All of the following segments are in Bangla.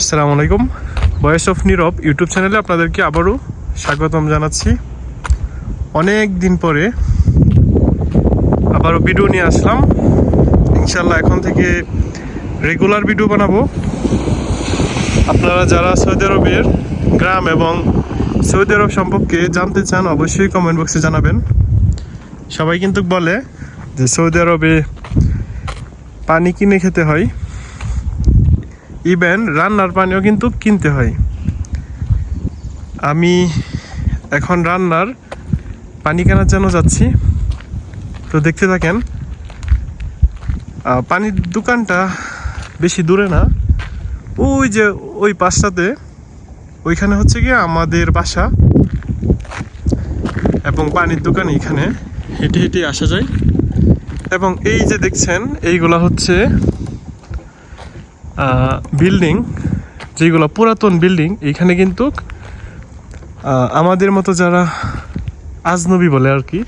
আসসালামু আলাইকুম। ভয়েস অফ নীরব ইউটিউব চ্যানেলে আপনাদেরকে আবারও স্বাগতম জানাচ্ছি। অনেক দিন পরে আবারও ভিডিও নিয়ে আসলাম। ইনশাল্লাহ এখন থেকে রেগুলার ভিডিও বানাবো। আপনারা যারা সৌদি আরবের গ্রাম এবং সৌদি আরব সম্পর্কে জানতে চান অবশ্যই কমেন্ট বক্সে জানাবেন। সবাই কিন্তু বলে যে সৌদি আরবে পানি কিনে খেতে হয়। ইভেন রান্নার পানিও কিন্তু কিনতে হয়। আমি এখন রান্নার পানি কেনার জন্য যাচ্ছি। তো দেখতে থাকেন পানির দোকানটা বেশি দূরে না। ওই যে ওই পাশটাতে, ওইখানে হচ্ছে গিয়ে আমাদের বাসা এবং পানির দোকান এখানে। হেঁটে হেঁটে আসা যায়। এবং এই যে দেখছেন, এইগুলা হচ্ছে বিল্ডিং যেগুলো পুরাতন বিল্ডিং এইখানে কিন্তু আমাদের মতো যারা আজনবী বলে আর কি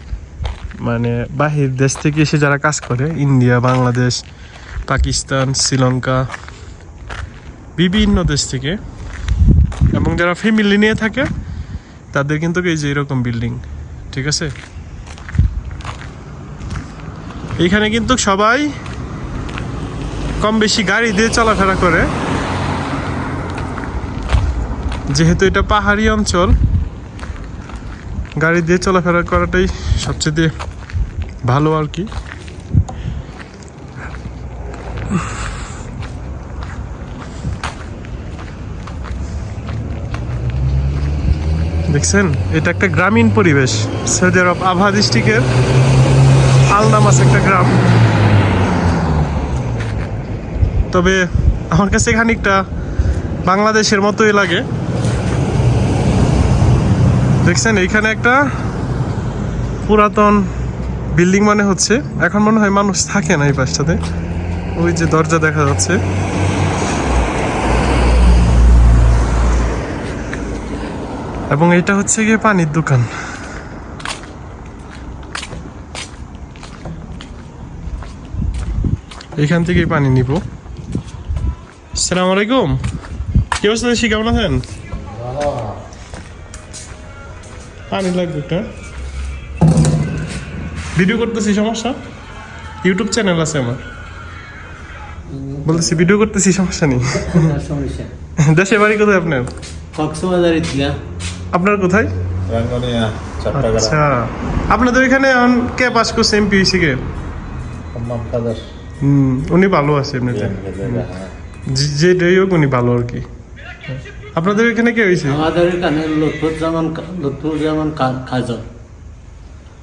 মানে বাহির দেশ থেকে এসে যারা কাজ করে, ইন্ডিয়া, বাংলাদেশ, পাকিস্তান, শ্রীলঙ্কা, বিভিন্ন দেশ থেকে, এবং যারা ফ্যামিলি নিয়ে থাকে, তাদের কিন্তু এই যে এরকম বিল্ডিং ঠিক আছে? এইখানে কিন্তু সবাই কম বেশি গাড়ি দিয়ে চলাফেরা করে। যেহেতু এটা পাহাড়ি অঞ্চল, গাড়ি দিয়ে চলাফেরা করাটাই সবচেয়ে ভালো আর কি। দেখছেন? এটা একটা গ্রামীণ পরিবেশ সৌদি আরব আভা ডিস্ট্রিক্টের আলনামাস একটা গ্রাম। তবে আমার কাছে খানিকটা বাংলাদেশের মতোই লাগে। দেখছেন, এইখানে একটা পুরাতন বিল্ডিং মানে হচ্ছে, এখন মনে হয় মানুষ থাকে না এই পাশটাতে। ওই যে দরজা দেখা যাচ্ছে। এবং এটা হচ্ছে গিয়ে পানির দোকান। এখান থেকেই পানি নিব। আসসালামু আলাইকুম। কি অবস্থা দেশি? কেমন আছেন? পানি লাগবে একটা। ভিডিও করতেছি সমস্যা? ইউটিউব চ্যানেল আছে আমার। বলতেছি ভিডিও করতেছি সমস্যা নেই। সমস্যা দেশে বাড়ি কোথায় আপনার? কক্সবাজার আপনার কোথায়? আচ্ছা। আপনাদের এখানে এখন কে পাস করছে এমপি কে? হুম উনি ভালো আছে এমনিতে। যে- যে হোক উনি ভালো আর কি। আপনাদের এখানে কে হয়েছে? আমাদের এখানে লুৎফুজ্জামান লুৎফুজ্জামান কাজল।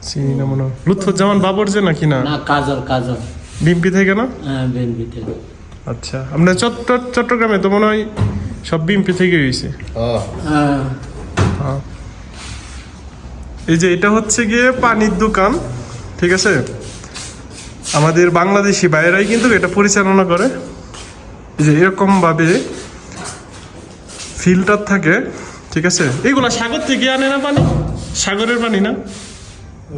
চিনি না মনে হয়। লুৎফুজ্জামান বাবর যে নাকি না? না কাজল কাজল। বিএমপি থেকে না? হ্যাঁ বিএনপি থেকে। আচ্ছা আপনার চট্ট চট্টগ্রামে তো মনে হয় সব বিএমপি থেকে হয়েছে। হ্যাঁ। হ্যাঁ। এই যে এটা হচ্ছে গিয়ে পানির দোকান ঠিক আছে? আমাদের বাংলাদেশি বাইরেই কিন্তু এটা পরিচালনা করে। যে এরকম ভাবে ফিল্টার থাকে ঠিক আছে? এইগুলা সাগর থেকে আনে না পানি? সাগরের পানি না?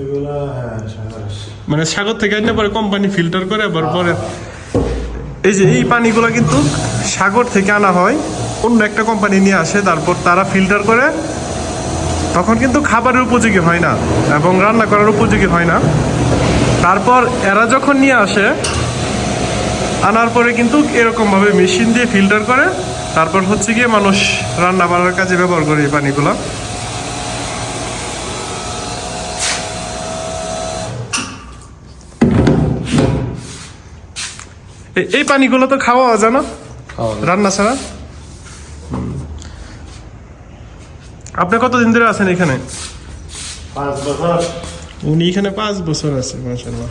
এগুলা হ্যাঁ মানে সাগর থেকে আনলে পরে কোম্পানি ফিল্টার করে আবার পরে এই যে এই পানিগুলো কিন্তু সাগর থেকে আনা হয় অন্য একটা কোম্পানি নিয়ে আসে তারপর তারা ফিল্টার করে তখন কিন্তু খাবারের উপযোগী হয় না এবং রান্না করার উপযোগী হয় না। তারপর এরা যখন নিয়ে আসে আনার পরে কিন্তু এরকমভাবে মেশিন দিয়ে ফিল্টার করে তারপর হচ্ছে গিয়ে মানুষ রান্না বান্নার কাজে ব্যবহার করে এই পানিগুলো। এই পানিগুলো তো খাওয়া যায় না রান্না ছাড়া। আপনি কতদিন ধরে আছেন এখানে? পাঁচ বছর। উনি এখানে পাঁচ বছর আছে মাসাল্লাহ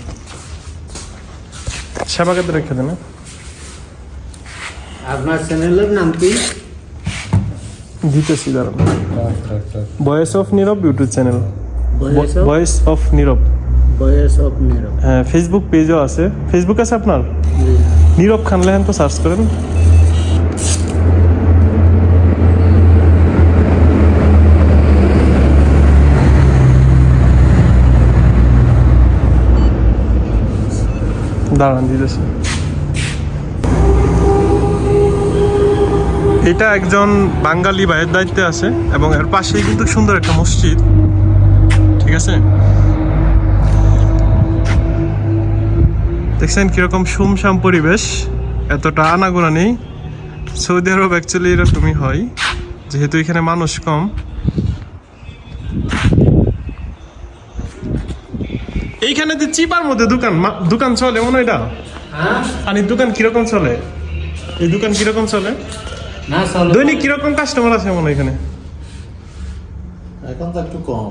সেবা কেটে রেখে দেন? আপনার চ্যানেলের নাম কি? দিতেছি দাঁড়ান voice of Nirab YouTube channel. Voice of? Voice of Nirab. Voice of Nirab. হ্যাঁ ফেসবুক পেজও আছে। ফেসবুক আছে আপনার? নীরব খান লেহেন তো সার্চ করেন। দাঁড়ান, দিতেছি। এটা একজন বাঙালি ভাইয়ের দায়িত্বে আছে এবং এর পাশেই কিন্তু সুন্দর একটা মসজিদ। ঠিক আছে? দেখছেন কীরকম সুমসাম পরিবেশ? এতটা আনাগোনা নেই। সৌদি আরব অ্যাকচুয়ালি এরকমই হয়, যেহেতু এখানে মানুষ কম। এইখানে যে চিপার মধ্যে দোকান দোকান চলে মনে হয় এটা? হ্যাঁ? দোকান কীরকম চলে? এই দোকান কীরকম চলে? দৈনিক কীরকম কাস্টমার আছে মনে হয় এখানে? এখন তো একটু কম।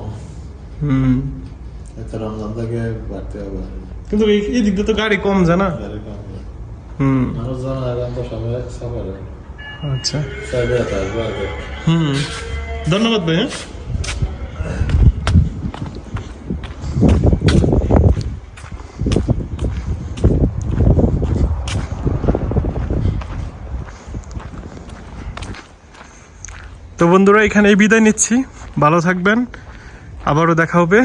হুম। এত রমজান থেকে বাড়তে হবে। কিন্তু এই দিক দিয়ে তো গাড়ি কম জানা গাড়ি কম হুম। মানুষজন এখন তো সবাই সফরে আচ্ছা। হুম। ধন্যবাদ ভাই হ্যাঁ? তো বন্ধুরা এখানেই বিদায় নিচ্ছি। ভালো থাকবেন। আবারও দেখা হবে।